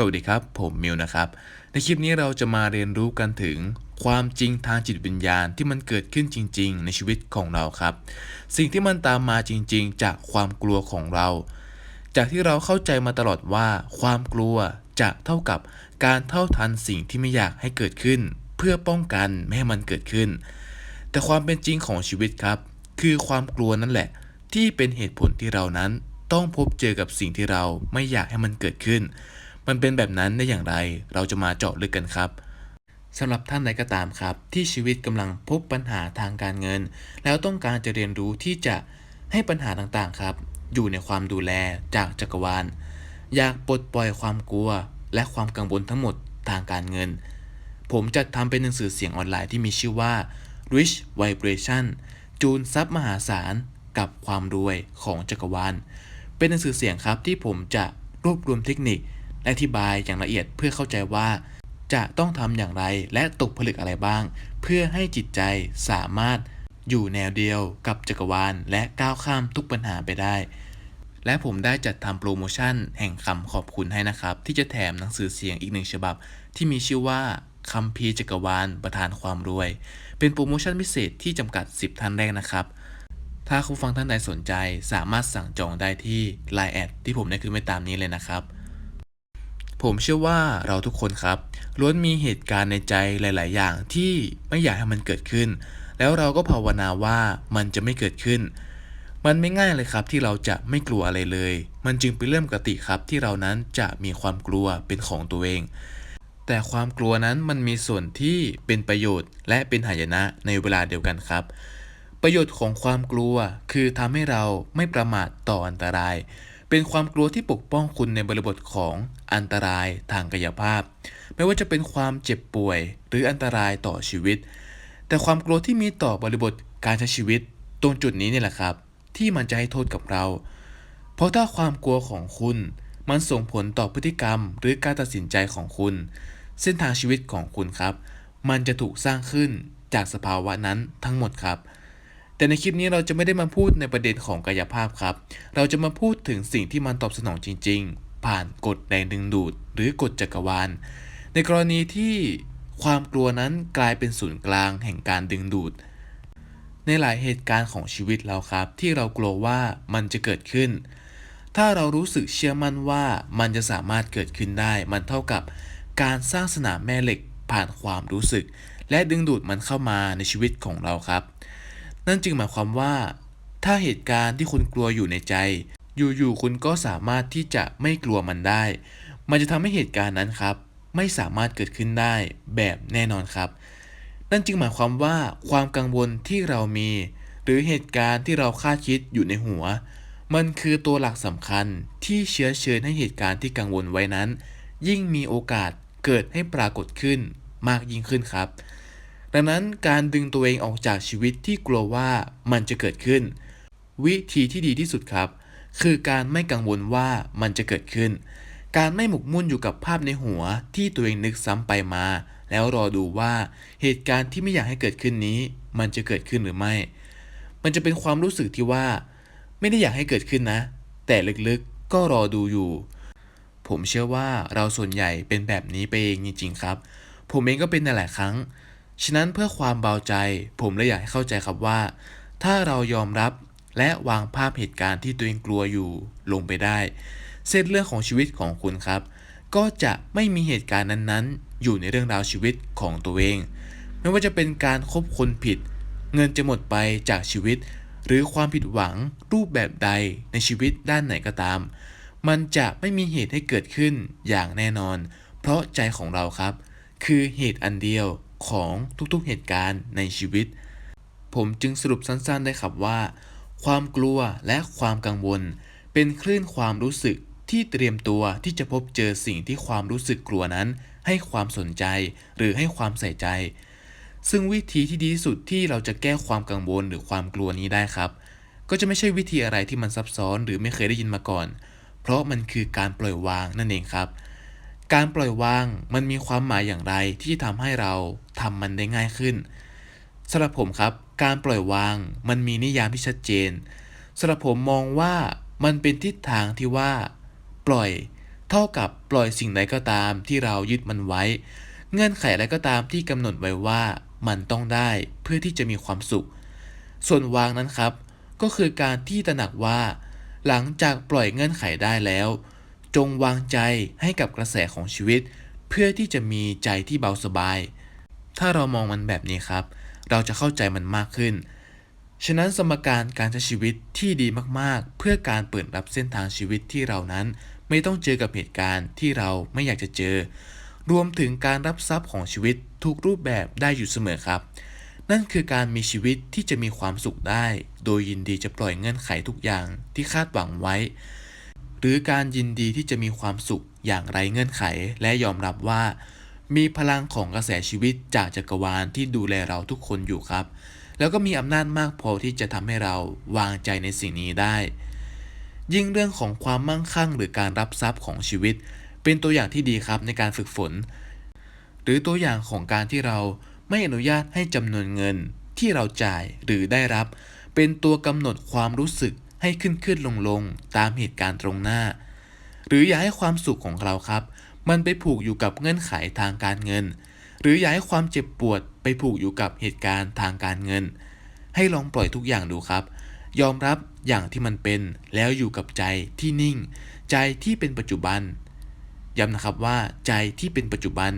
สวัสดีครับ ผมมิวนะครับ ในคลิปนี้เราจะมาเรียนรู้กันถึงความจริงทางจิตวิญญาณที่มันเกิดขึ้นจริง ๆ ในชีวิตของเราครับ สิ่งที่มันตามมาจริง ๆ จากความกลัวของเรา จากที่เราเข้าใจมาตลอดว่า ความกลัวจะเท่ากับการเท่าทันสิ่งที่ไม่อยากให้เกิดขึ้น เพื่อป้องกันไม่ให้มันเกิดขึ้น แต่ความเป็นจริงของชีวิตครับ คือความกลัวนั่นแหละ ที่เป็นเหตุผลที่เรานั้น ต้องพบเจอกับสิ่งที่เราไม่อยากให้มันเกิดขึ้น มันเป็นแบบนั้นได้อย่างไร เราจะมาเจาะลึกกันครับสำหรับท่านใดก็ตามครับ ที่ชีวิตกำลังพบปัญหาทางการเงิน แล้วต้องการจะเรียนรู้ที่จะให้ปัญหาต่างๆครับ อยู่ในความดูแลจากจักรวาล อยากปลดปล่อยความกลัว และความกังวลทั้งหมดทางการเงิน ผมจะทำเป็นหนังสือเสียงออนไลน์ที่มีชื่อว่า Rich Vibration จูนซับมหาศาลกับความรวยของจักรวาล เป็นหนังสือเสียงครับที่ผมจะรวบรวมเทคนิค อธิบายอย่างละเอียดเพื่อเข้าใจว่า จะต้องทำอย่างไรและตกผลึกอะไรบ้าง เพื่อให้จิตใจสามารถอยู่แนวเดียวกับจักรวาล และก้าวข้ามทุกปัญหาไปได้ และผมได้จัดทำโปรโมชั่นแห่งคำขอบคุณให้นะครับ ที่จะแถมหนังสือเสียงอีกหนึ่งฉบับ ที่มีชื่อว่าคำพีจักรวาลประธานความรวย เป็นโปรโมชั่นพิเศษที่จำกัด 10 ท่านแรกนะครับ ถ้าคุณฟังท่านใดสนใจสามารถสั่งจองได้ที่ Line แอดที่ผมได้ขึ้นไว้ตามนี้เลยนะครับ ผมเชื่อว่าเราทุกคนครับล้วนมีเหตุการณ์ในใจหลาย ๆ อย่างที่ไม่อยากให้มันเกิดขึ้น แล้วเราก็ภาวนาว่ามันจะไม่เกิดขึ้น มันไม่ง่ายเลยครับที่เราจะไม่กลัวอะไรเลย มันจึงเป็นเรื่องปกติครับที่เรานั้นจะมีความกลัวเป็นของตัวเอง แต่ความกลัวนั้นมันมีส่วนที่เป็นประโยชน์และเป็นหายนะในเวลาเดียวกันครับ ประโยชน์ของความกลัวคือทำให้เราไม่ประมาทต่ออันตรายเป็นความกลัวที่ปกป้องคุณในบริบทของ อันตรายทางกายภาพ ไม่ว่าจะเป็นความเจ็บป่วย หรืออันตรายต่อชีวิต แต่ความกลัวที่มีต่อบริบทการใช้ชีวิต ตรงจุดนี้นี่แหละครับ ที่มันจะให้โทษกับเรา เพราะถ้าความกลัวของคุณ มันส่งผลต่อพฤติกรรม หรือการตัดสินใจของคุณ เส้นทางชีวิตของคุณครับ มันจะถูกสร้างขึ้นจากสภาวะนั้นทั้งหมดครับแต่ในคลิปนี้เราจะไม่ได้มาพูดในประเด็นของกายภาพครับ เราจะมาพูดถึงสิ่งที่มันตอบสนองจริง ๆ ผ่านกฎแรงดึงดูด หรือกฎจักรวาล ในกรณีที่ความกลัวนั้นกลายเป็นศูนย์กลางแห่งการดึงดูด ในหลายเหตุการณ์ของชีวิตเราครับ ที่เรากลัวว่ามันจะเกิดขึ้น ถ้าเรารู้สึกเชื่อมั่นว่ามันจะสามารถเกิดขึ้นได้ มันเท่ากับการสร้างสนามแม่เหล็กผ่านความรู้สึก และดึงดูดมันเข้ามาในชีวิตของเราครับ นั่นจึงหมายความว่า ถ้าเหตุการณ์ที่คุณกลัวอยู่ในใจ อยู่ๆคุณก็สามารถที่จะไม่กลัวมันได้ มันจะทำให้เหตุการณ์นั้นครับ ไม่สามารถเกิดขึ้นได้แบบแน่นอนครับ นั่นจึงหมายความว่าความกังวลที่เรามี หรือเหตุการณ์ที่เราคาดคิดอยู่ในหัว มันคือตัวหลักสำคัญที่เชื้อเชิญให้เหตุการณ์ที่กังวลไว้นั้น ยิ่งมีโอกาสเกิดให้ปรากฏขึ้นมากยิ่งขึ้นครับ ดังนั้นการดึงตัวเองออกจากชีวิตที่กลัวว่ามันจะเกิดขึ้น วิธีที่ดีที่สุดครับ คือการไม่กังวลว่ามันจะเกิดขึ้น การไม่หมกมุ่นอยู่กับภาพในหัวที่ตัวเองนึกซ้ำไปมา แล้วรอดูว่าเหตุการณ์ที่ไม่อยากให้เกิดขึ้นนี้ มันจะเกิดขึ้นหรือไม่ มันจะเป็นความรู้สึกที่ว่า ไม่ได้อยากให้เกิดขึ้นนะ แต่ลึกๆก็รอดูอยู่ ผมเชื่อว่าเราส่วนใหญ่เป็นแบบนี้ไปเองจริงๆครับ ผมเองก็เป็นในหลายครั้ง ฉะนั้นเพื่อความเบาใจ ผมเลยอยากให้เข้าใจครับว่า ถ้าเรายอมรับ และวางภาพเหตุการณ์ที่ตัวเองกลัวอยู่ลงไปได้ เส้นเรื่องของชีวิตของคุณครับ ก็จะไม่มีเหตุการณ์นั้นๆ อยู่ในเรื่องราวชีวิตของตัวเอง ไม่ว่าจะเป็นการคบคนผิด เงินจะหมดไปจากชีวิต หรือความผิดหวังรูปแบบใดในชีวิตด้านไหนก็ตาม มันจะไม่มีเหตุให้เกิดขึ้นอย่างแน่นอน เพราะใจของเราครับ คือเหตุอันเดียวของทุกๆเหตุการณ์ในชีวิต ผมจึงสรุปสั้นๆได้ครับว่า ความกลัวและความกังวล เป็นคลื่นความรู้สึกที่เตรียมตัวที่จะพบเจอสิ่งที่ความรู้สึกกลัวนั้น ให้ความสนใจหรือให้ความใส่ใจ ซึ่งวิธีที่ดีที่สุดที่เราจะแก้ความกังวลหรือความกลัวนี้ได้ครับ ก็จะไม่ใช่วิธีอะไรที่มันซับซ้อนหรือไม่เคยได้ยินมาก่อน เพราะมันคือการปล่อยวางนั่นเองครับ การปล่อยวางมันมีความหมายอย่างไรที่ทำให้เราทำมันได้ง่ายขึ้นสำหรับผมครับ การปล่อยวางมันมีนิยามที่ชัดเจนสำหรับผมมองว่ามันเป็นทิศทางที่ว่า ปล่อย เท่ากับปล่อยสิ่งใดก็ตามที่เรายึดมันไว้ เงื่อนไขอะไรก็ตามที่กำหนดไว้ว่ามันต้องได้เพื่อที่จะมีความสุข ส่วนวางนั้นครับ ก็คือการที่ตระหนักว่า หลังจากปล่อยเงื่อนไขได้แล้ว จงวางใจให้กับกระแสของชีวิต เพื่อที่จะมีใจที่เบาสบาย ถ้าเรามองมันแบบนี้ครับ เราจะเข้าใจมันมากขึ้น ฉะนั้นสมการการใช้ชีวิตที่ดีมากๆ เพื่อการเปิดรับเส้นทางชีวิตที่เรานั้น ไม่ต้องเจอกับเหตุการณ์ที่เราไม่อยากจะเจอ รวมถึงการรับทรัพย์ของชีวิตทุกรูปแบบได้อยู่เสมอครับ นั่นคือการมีชีวิตที่จะมีความสุขได้ โดยยินดีจะปล่อยเงื่อนไขทุกอย่างที่คาดหวังไว้ หรือการยินดีที่จะมีความสุขอย่างไรเงื่อนไขและยอมรับว่า มีพลังของกระแสชีวิตจากจักรวาลที่ดูแลเราทุกคนอยู่ครับ แล้วก็มีอำนาจมากพอที่จะทำให้เราวางใจในสิ่งนี้ได้ ยิ่งเรื่องของความมั่งคั่งหรือการรับทรัพย์ของชีวิต เป็นตัวอย่างที่ดีครับในการฝึกฝน หรือตัวอย่างของการที่เราไม่อนุญาตให้จำนวนเงินที่เราจ่ายหรือได้รับ เป็นตัวกำหนดความรู้สึกให้ขึ้นขึ้นลงลงตามเหตุการณ์ตรงหน้า หรืออย่าให้ความสุขของเราครับ มันไปผูกอยู่กับเงื่อนไขทางการเงิน หรืออย่าให้ความเจ็บปวดไปผูกอยู่กับเหตุการณ์ทางการเงิน ให้ลองปล่อยทุกอย่างดูครับ ยอมรับอย่างที่มันเป็นแล้วอยู่กับใจที่นิ่ง ใจที่เป็นปัจจุบัน ย้ำนะครับว่าใจที่เป็นปัจจุบัน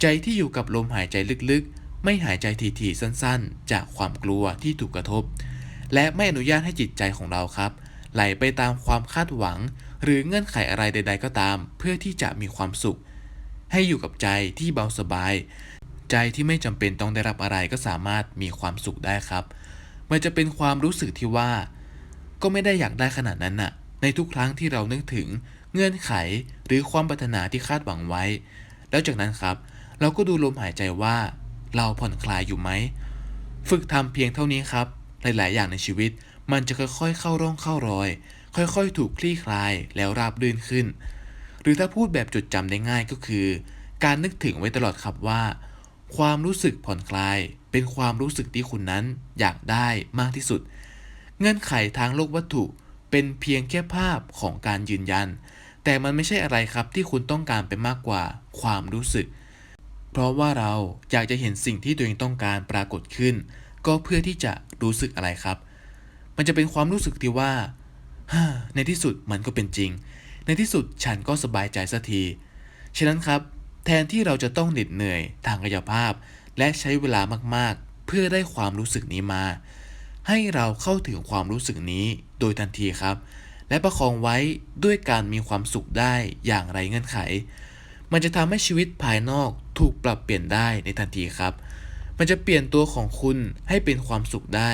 ใจที่อยู่กับลมหายใจลึกๆ ไม่หายใจทีๆสั้นๆ จากความกลัวที่ถูกกระทบ และไม่อนุญาตให้จิตใจของเราครับไหลไปตามความคาดหวัง หรือเงื่อนไขอะไรใด ๆ ก็ตาม เพื่อที่จะมีความสุข ให้อยู่กับใจที่เบาสบาย ใจที่ไม่จำเป็นต้องได้รับอะไรก็สามารถมีความสุขได้ครับ มันจะเป็นความรู้สึกที่ว่า ก็ไม่ได้อยากได้ขนาดนั้นน่ะ ในทุกครั้งที่เรานึกถึงเงื่อนไขหรือความปรารถนาที่คาดหวังไว้ แล้วจากนั้นครับ เราก็ดูลมหายใจว่า เราผ่อนคลายอยู่ไหม ฝึกทำเพียงเท่านี้ครับ หลาย ๆ อย่างในชีวิต มันจะค่อยๆเข้าร่องเข้ารอย ค่อยๆ ถูกคลี่คลายแล้วราบรื่นขึ้น หรือถ้าพูดแบบจดจำได้ง่ายก็คือ การนึกถึงไว้ตลอดครับว่า ความรู้สึกผ่อนคลาย เป็นความรู้สึกที่คุณนั้นอยากได้มากที่สุด เงื่อนไขทางโลกวัตถุเป็นเพียงแค่ภาพของการยืนยัน แต่มันไม่ใช่อะไรครับที่คุณต้องการไปมากกว่าความรู้สึก เพราะว่าเราอยากจะเห็นสิ่งที่ตัวเองต้องการปรากฏขึ้น ก็เพื่อที่จะรู้สึกอะไรครับ มันจะเป็นความรู้สึกที่ว่าฮ่า ในที่สุดมันก็เป็นจริง ในที่สุดฉันก็สบายใจสักที ฉะนั้นครับ แทนที่เราจะต้องเหน็ดเหนื่อยทางกายภาพ และใช้เวลามากๆ เพื่อได้ความรู้สึกนี้มา ให้เราเข้าถึงความรู้สึกนี้โดยทันทีครับ และประคองไว้ด้วยการมีความสุขได้อย่างไรเงื่อนไข มันจะทำให้ชีวิตภายนอกถูกปรับเปลี่ยนได้ในทันทีครับ มันจะเปลี่ยนตัวของคุณให้เป็นความสุขได้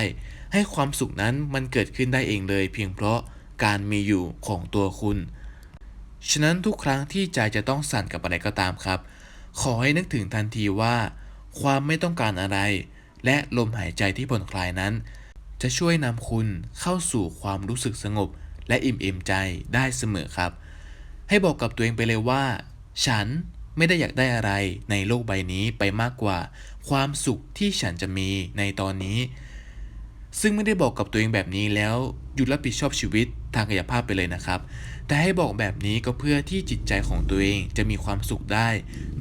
ให้ความสุขนั้นมันเกิดขึ้นได้เองเลย เพียงเพราะ การมีอยู่ของตัวคุณ ฉะนั้นทุกครั้งที่ใจจะต้องสั่นกับอะไรก็ตามครับ ขอให้นึกถึงทันทีว่า ความไม่ต้องการอะไร และลมหายใจที่ผ่อนคลายนั้น จะช่วยนำคุณเข้าสู่ความรู้สึกสงบ และอิ่มเอมใจได้เสมอครับ ให้บอกกับตัวเองไปเลยว่า ฉันไม่ได้อยากได้อะไรในโลกใบนี้ไปมากกว่า ความสุขที่ฉันจะมีในตอนนี้ ซึ่งไม่ได้บอกกับตัวเองแบบนี้แล้วหยุดรับผิดชอบชีวิตทางกายภาพไปเลยนะครับ แต่ให้บอกแบบนี้ก็เพื่อที่จิตใจของตัวเองจะมีความสุขได้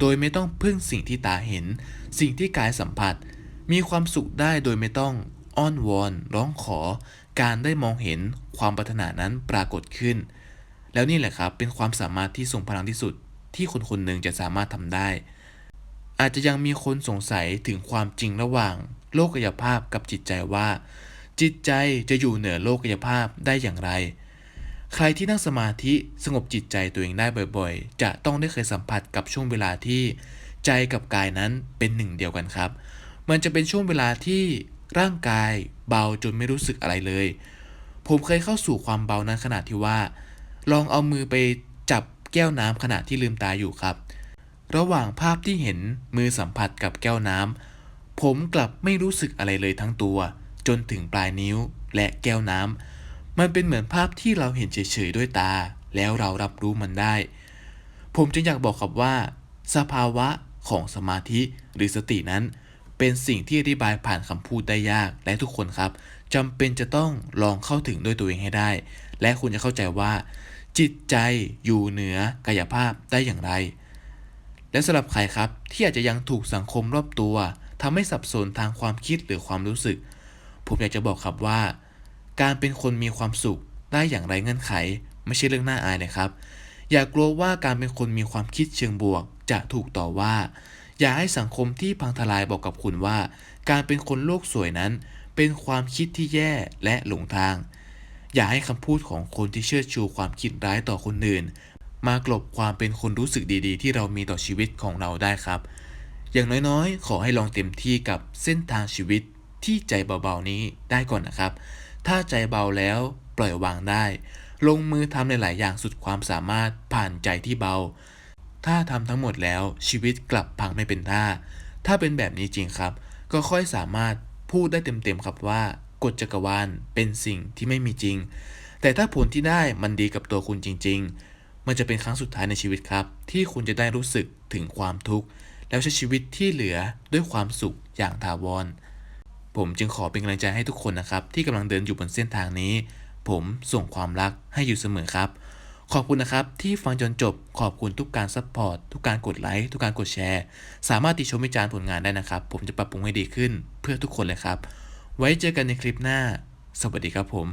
โดยไม่ต้องพึ่งสิ่งที่ตาเห็น สิ่งที่กายสัมผัส มีความสุขได้โดยไม่ต้องอ้อนวอน ร้องขอ การได้มองเห็นความปรารถนานั้นปรากฏขึ้น แล้วนี่แหละครับเป็นความสามารถที่ทรงพลังที่สุดที่คนคนหนึ่งจะสามารถทำได้ อาจจะยังมีคนสงสัยถึงความจริงระหว่าง โลกกายภาพกับจิตใจว่า จิตใจจะอยู่เหนือโลกกายภาพได้อย่างไร ใครที่นั่งสมาธิสงบจิตใจตัวเองได้บ่อยๆ จะต้องได้เคยสัมผัสกับช่วงเวลาที่ใจกับกายนั้นเป็นหนึ่งเดียวกันครับ มันจะเป็นช่วงเวลาที่ร่างกายเบาจนไม่รู้สึกอะไรเลย ผมเคยเข้าสู่ความเบานั้นขนาดที่ว่า ลองเอามือไปจับแก้วน้ำขณะที่ลืมตาอยู่ครับ ระหว่างภาพที่เห็นมือสัมผัสกับแก้วน้ำผมกลับไม่รู้สึกอะไรเลยทั้งตัว จนถึงปลายนิ้วและแก้วน้ำมันเป็นเหมือนภาพที่เราเห็นเฉยๆด้วยตา แล้วเรารับรู้มันได้ ผมจึงอยากบอกครับว่า สภาวะของสมาธิหรือสตินั้นเป็นสิ่งที่อธิบายผ่านคำพูดได้ยากและทุกคนครับจำเป็นจะต้องลองเข้าถึงด้วยตัวเองให้ได้ และคุณจะเข้าใจว่า จิตใจอยู่เหนือกายภาพได้อย่างไร และสำหรับใครครับที่อาจจะยังถูกสังคมรอบตัวทำให้สับสนทางความคิดหรือความรู้สึก ผมอยากจะบอกครับว่า การเป็นคนมีความสุขได้อย่างไรเงื่อนไข ไม่ใช่เรื่องน่าอายเลยครับ อย่ากลัวว่าการเป็นคนมีความคิดเชิงบวก จะถูกต่อว่า อย่าให้สังคมที่พังทลายบอกกับคุณว่า การเป็นคนโลกสวยนั้น เป็นความคิดที่แย่และหลงทาง อย่าให้คำพูดของคนที่เชื่อชูความคิดร้ายต่อคนอื่น มากลบความเป็นคนรู้สึกดีๆ ที่เรามีต่อชีวิตของเราได้ครับ อย่างน้อยๆ ขอให้ลองเต็มที่กับเส้นทางชีวิตที่ใจเบาๆนี้ได้ก่อนนะครับ ถ้าใจเบาแล้วปล่อยวางได้ ลงมือทำในหลายอย่างสุดความสามารถผ่านใจที่เบา ถ้าทำทั้งหมดแล้วชีวิตกลับพังไม่เป็นท่า ถ้าเป็นแบบนี้จริงครับ ก็ค่อยสามารถพูดได้เต็มๆครับว่ากฎจักรวาลเป็นสิ่งที่ไม่มีจริง แต่ถ้าผลที่ได้มันดีกับตัวคุณจริง ๆ มันจะเป็นครั้งสุดท้ายในชีวิตครับ ที่คุณจะได้รู้สึกถึงความทุกข์ แล้วใช้ชีวิตที่เหลือด้วยความสุขอย่างถาวร ผมจึงขอเป็นกำลังใจให้ทุกคนนะครับ ที่กำลังเดินอยู่บนเส้นทางนี้ ผมส่งความรักให้อยู่เสมอครับ ขอบคุณนะครับที่ฟังจนจบขอบคุณทุกการซัพพอร์ตทุกการกดไลค์ทุกการกดแชร์ สามารถติชมวิจารณ์ผลงานได้นะครับ ผมจะปรับปรุงให้ดีขึ้นเพื่อทุกคนเลยครับ ไว้เจอกันในคลิปหน้า สวัสดีครับผม